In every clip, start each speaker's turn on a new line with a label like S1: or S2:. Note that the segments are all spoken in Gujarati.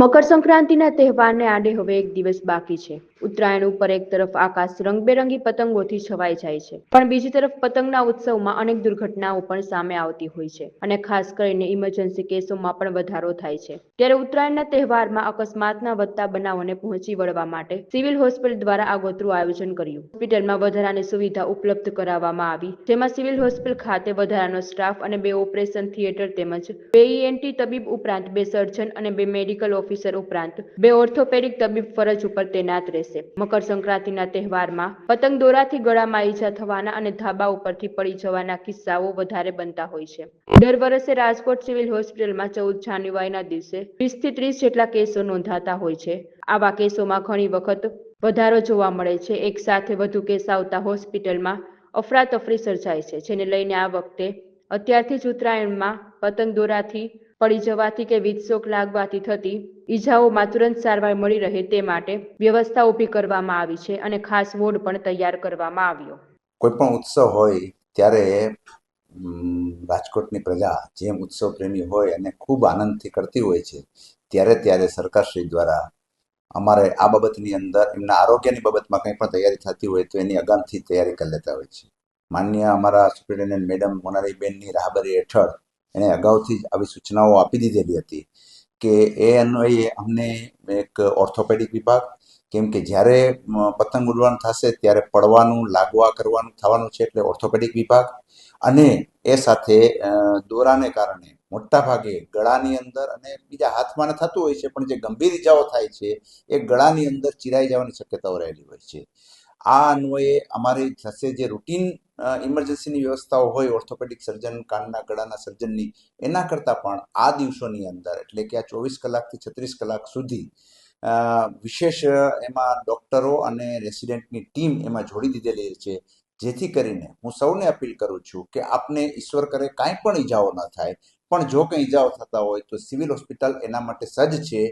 S1: મકર સંક્રાંતિના તહેવારને આડે હવે એક દિવસ બાકી છે. ઉત્તરાયણ ઉપર એક તરફ આકાશ રંગબેરંગી પતંગોથી છવાઈ જાય છે. પણ બીજી તરફ પતંગના ઉત્સવમાં અનેક દુર્ઘટનાઓ પણ સામે આવતી હોય છે અને ખાસ કરીને ઇમરજન્સી કેસોમાં પણ વધારો થાય છે. ત્યારે ઉત્તરાયણના તહેવારમાં અકસ્માતના વધતા બનાવોને પહોંચી વળવા માટે સિવિલ હોસ્પિટલ દ્વારા આગોતરું આયોજન કર્યું. હોસ્પિટલમાં વધારાની સુવિધા ઉપલબ્ધ કરાવવામાં આવી, જેમાં સિવિલ હોસ્પિટલ ખાતે વધારાનો સ્ટાફ અને બે ઓપરેશન થિયેટર તેમજ બે ઈએનટી તબીબ ઉપરાંત બે સર્જન અને બે મેડિકલ ઓફિસર ઉપરાંત બે ઓર્થોપેડિક તબીબ ફરજ ઉપર તૈનાત રહેશે. મકર સંક્રાંતિના તહેવારમાં પતંગ દોરાથી ગળામાં ઈજા થવાના અને ધાબા ઉપરથી પડી જવાના કિસ્સાઓ વધારે બનતા હોય છે. દર વર્ષે રાજકોટ સિવિલ હોસ્પિટલમાં ચૌદ જાન્યુઆરીના દિવસે વીસથી ત્રીસ જેટલા કેસો નોંધાતા હોય છે. આવા કેસોમાં ઘણી વખત વધારો જોવા મળે છે. એક સાથે વધુ કેસ આવતા હોસ્પિટલમાં અફરાતફરી સર્જાય છે, જેને લઈને આ વખતે અત્યારથી જ ઉત્તરાયણમાં પતંગ દોરાથી પડી જવાથી કે વીજશોક લાગવાથી થતી ઈજાઓમાં તુરંત સારવાર મળી રહે તે માટે વ્યવસ્થા ઊભી કરવામાં આવી છે અને ખાસ વોર્ડ પણ તૈયાર કરવામાં આવ્યો.
S2: કોઈ પણ ઉત્સવ હોય ત્યારે રાજકોટની પ્રજા જેમ ઉત્સવ પ્રેમી હોય અને ખૂબ આનંદથી કરતી હોય છે, ત્યારે ત્યારે સરકારશ્રી દ્વારા અમારે આ બાબતની અંદર, એમના આરોગ્યની બાબતમાં કંઈ પણ તૈયારી થતી હોય તો એની અગાઉથી તૈયારી કરી લેતા હોય છે. માન્ય અમારા સુપ્રિન્ટેન્ડન્ટ મેડમ મોનાલીબેનની રાહબરી હેઠળ એણે અગાઉથી જ આવી સૂચનાઓ આપી દીધેલી હતી કે એ અન્વયે અમને એક ઓર્થોપેડિક વિભાગ, કેમ કે જ્યારે પતંગ ઉડવાનું થશે ત્યારે પડવાનું, લાગવા કરવાનું, થવાનું છે એટલે ઓર્થોપેડિક વિભાગ. અને એ સાથે દોરાને કારણે મોટા ભાગે ગળાની અંદર અને બીજા હાથમાં થતું હોય છે, પણ જે ગંભીર ઇજાઓ થાય છે, એ ગળાની અંદર ચિરાઈ જવાની શક્યતાઓ રહેલી હોય છે. આ અન્વયે અમારી થશે જે રૂટીન ઇમરજન્સીની વ્યવસ્થાઓ હોય ઓર્થોપેડિક સર્જન કાનના ગળાના સર્જનની એના કરતાં પણ આ દિવસોની અંદર, એટલે કે આ ચોવીસ કલાકથી છત્રીસ કલાક સુધી વિશેષ એમાં ડૉક્ટરો અને રેસિડેન્ટની ટીમ એમાં જોડી દીધેલી છે. જેથી કરીને હું સૌને અપીલ કરું છું કે આપને ઈશ્વર કરે, કાંઈ પણ ઈજાઓ ન થાય. પણ જો કંઈ ઈજાઓ થતા હોય તો સિવિલ હોસ્પિટલ એના માટે સજ્જ છે.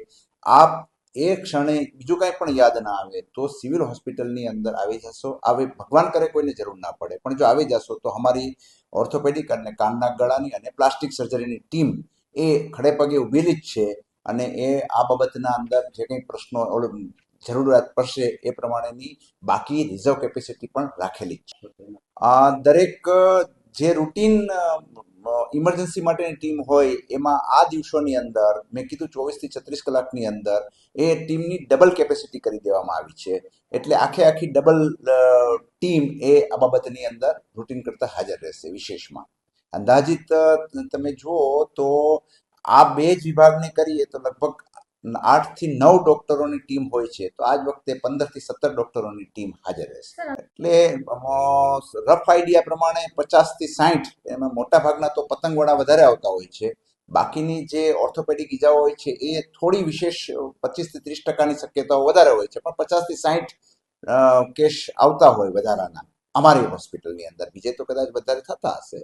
S2: આપ એ ક્ષણે બીજું કાંઈ પણ યાદ ના આવે તો સિવિલ હોસ્પિટલની અંદર આવી જશો. આવી ભગવાન કરે કોઈને જરૂર ના પડે. પણ જો આવી જશો તો અમારી ઓર્થોપેડિક અને કાનના ગળાની અને પ્લાસ્ટિક સર્જરીની ટીમ એ ખડે પગે ઊભેલી જ છે અને એ આ બાબતના અંદર જે કંઈ પ્રશ્નો જરૂરિયાત પડશે એ પ્રમાણેની બાકી રિઝર્વ કેપેસિટી પણ રાખેલી જ છે. દરેક જે રૂટીન ઇમરજન્સી માટેની ટીમ હોય, એમાં આ દિવસોની અંદર, મેં કીધું ચોવીસથી છત્રીસ કલાકની અંદર, એ ટીમની ડબલ કેપેસિટી કરી દેવામાં આવી છે. એટલે આખે આખી ડબલ ટીમ એ આ બાબતની અંદર રૂટીન કરતાં હાજર રહેશે વિશેષમાં. અંદાજિત, તમે જુઓ તો આ બે જ વિભાગને કરીએ તો લગભગ આઠથી નવ ડોક્ટરોની ટીમ હોય છે તો આજ વખતે પંદરથી સત્તર ડોક્ટરોની ટીમ હાજર રહેશે. એટલે રફ આઈડિયા પ્રમાણે પચાસથી સાઠ એમાં મોટા ભાગના તો પતંગવાળા વધારે આવતા હોય છે. બાકીની જે ઓર્થોપેડિક ઈજાઓ હોય છે એ થોડી વિશેષ પચીસથી ત્રીસ ટકાની શક્યતાઓ વધારે હોય છે પણ પચાસથી સાઠ કેસ આવતા હોય વધારાના અમારી હોસ્પિટલની અંદર. બીજે તો કદાચ વધારે થતા હશે.